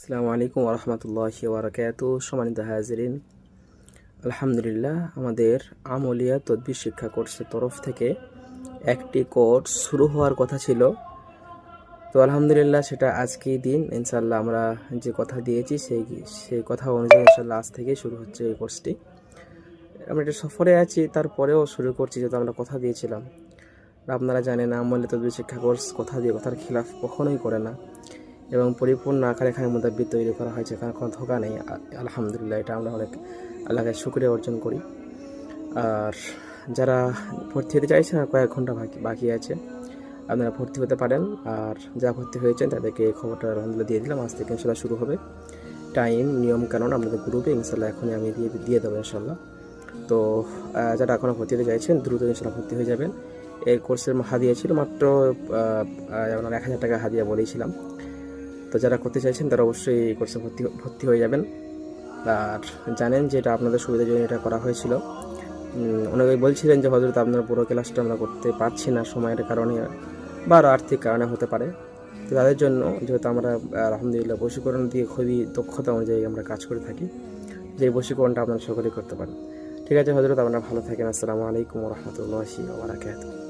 আসসালামু আলাইকুম ওরহমতুল্লাহি ওবরাকাতু সম্মানিত হাজিরিন। আলহামদুলিল্লাহ, আমাদের আমলিয়া তদবির শিক্ষা কোর্সের তরফ থেকে একটি কোর্স শুরু হওয়ার কথা ছিল। তো আলহামদুলিল্লাহ, সেটা আজকেই দিন। ইনশাল্লাহ আমরা যে কথা দিয়েছি, সেই সেই কথা অনুযায়ী ইনশাল্লাহ আজ থেকে শুরু হচ্ছে এই কোর্সটি। আমরা এটা সফরে আছি, তারপরেও শুরু করছি, যেহেতু আমরা কথা দিয়েছিলাম। আপনারা জানেন, আমলিয়া তদবির শিক্ষা কোর্স কথা দিয়ে কথার খিলাফ কখনোই করে না। এবং পরিপূর্ণ আকারে এখানে মোদাব্বি তৈরি করা হয়েছে এখানে কোনো ধোকা নেই। আলহামদুলিল্লাহ, এটা আমরা অনেক আল্লাহকে শুক্রিয়া অর্জন করি। আর যারা ভর্তি হতে চাইছেন আর কয়েক ঘণ্টা বাকি বাকি আছে, আপনারা ভর্তি হতে পারেন। আর যা ভর্তি হয়েছেন, তাদেরকে এই খবরটা আলহামদুলিল্লাহ দিয়ে দিলাম। আজ থেকে ইনশাল্লাহ শুরু হবে। টাইম, নিয়ম কানুন আপনাদের গ্রুপে ইনশাল্লাহ এখনই আমি দিয়ে দিয়ে দেবো ইনশাল্লাহ তো যারা এখনও ভর্তি হতে চাইছেন, দ্রুত ইনশাল্লাহ ভর্তি হয়ে যাবেন। এই কোর্সের হাদিয়া ছিল মাত্র আপনার এক হাজার টাকা হাদিয়া বলেছিলাম। তো যারা করতে চাইছেন তারা অবশ্যই এই কোর্সে ভর্তি ভর্তি হয়ে যাবেন। আর জানেন যে এটা আপনাদের সুবিধার জন্য এটা করা হয়েছিল। উম, অনেকেই বলছিলেন যে হজরত আপনার পুরো ক্লাসটা আমরা করতে পারছি না সময়ের কারণে বা আর্থিক কারণে হতে পারে। তো তাদের জন্য যেহেতু আমরা আলহামদুলিল্লাহ বশীকরণ দিয়ে খুবই দক্ষতা অনুযায়ী আমরা কাজ করে থাকি যে বশীকরণটা আপনারা সকলেই করতে পারেন। ঠিক আছে হজরত আপনারা ভালো থাকেন। আসসালামু আলাইকুম রহমতুল্লাহি ওবরাকাতুহ